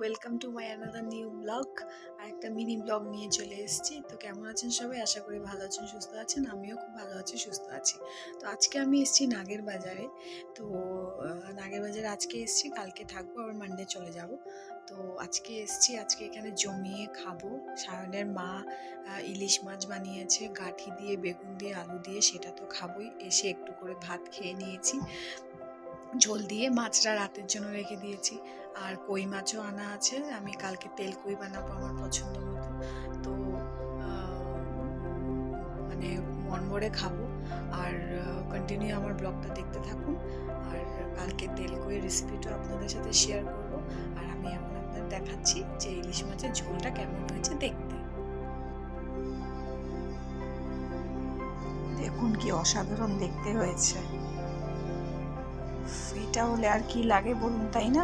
Welcome to my another new blog আর একটা mini blog নিয়ে চলে এসেছি। তো কেমন আছেন সবাই? আশা করি ভালো আছেন, সুস্থ আছেন। আমিও খুব ভালো আছি, সুস্থ আছি। তো আজকে আমি এসেছি নাগের বাজারে। তো নাগের বাজারে আজকে এসেছি, কালকে থাকব, আবার মানডে চলে যাব। তো আজকে এসেছি, আজকে এখানে জমিয়ে খাব। সায়নের মা ইলিশ মাছ বানিয়েছে। গাঠি দিয়ে, বেগুন দিয়ে, আলু দিয়ে, সেটা তো খাবোই। এসে একটু করে ভাত খেয়ে নিয়েছি। ঝোল দিয়ে মাছটা রাতের জন্য রেখে দিয়েছি। আর কই মাছও আনা আছে, আমি কালকে তেল কই বানাবো আমার পছন্দ মতো। তো মানে মন ভরে খাব। আর কন্টিনিউ আমার ব্লগটা দেখতে থাকুন। আর কালকে তেল কই রেসিপিটা আপনাদের সাথে শেয়ার করব। আর আমি এখন আপনাদের দেখাচ্ছি যে ইলিশ মাছের ঝোলটা কেমন হয়েছে দেখতে। দেখুন কি অসাধারণ দেখতে হয়েছে। এটা হলে আর কি লাগে বলুন তাই না?